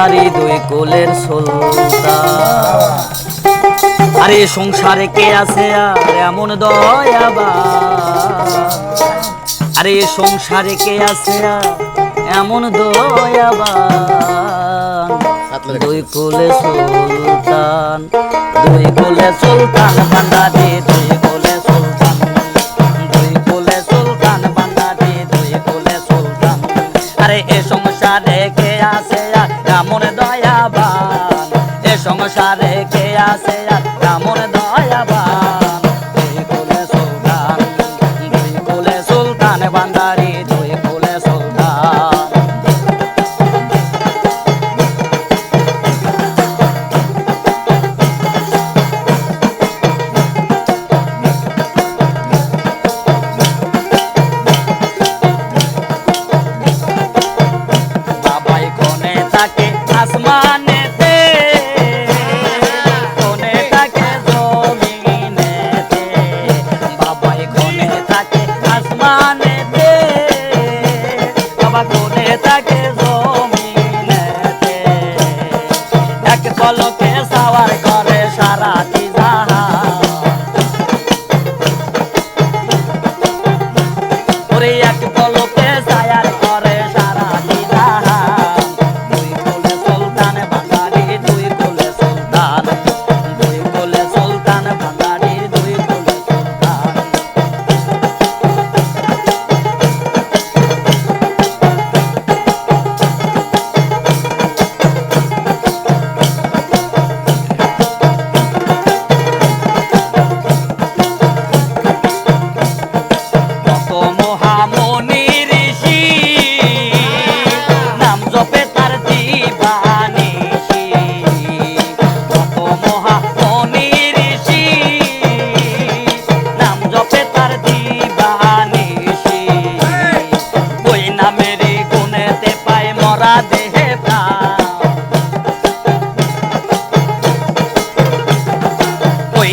নারী দুই কোলের সুলতা আরে সংসারে কে আছে আর এমন দয়াবা আরে সংসারে কে আছে আর এমন দয়াবা দুই কোলে সুলতান দুই কোলে সুলতান ভান্ডারের মনে দয়াবান এ সংসারে কে আছে আর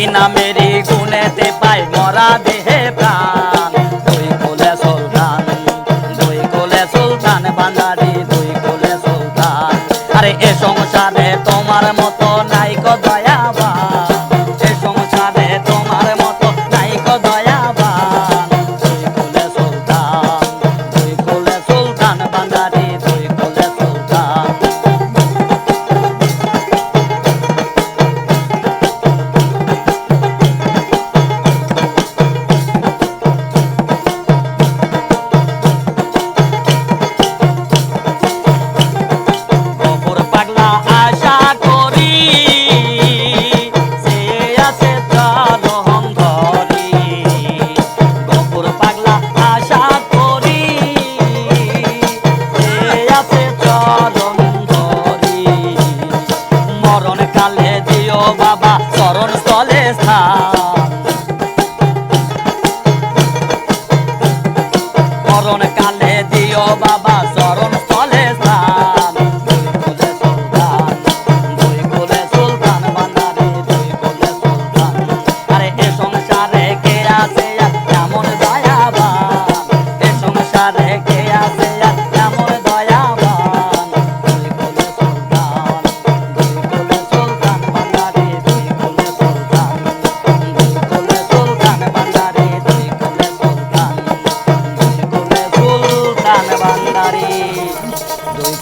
ওই নামেরই গুণেতে পাই মরা দেহে প্রাণ। দুই কোলে সুলতান, দুই কোলে সুলতান বাঙালি, দুই কোলে সুলতান। আরে এ সংসারে তোমার শ্রাবণ কালে দিও বাবা।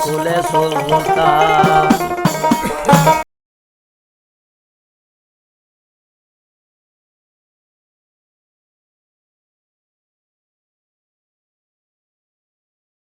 চলে সভ্যতা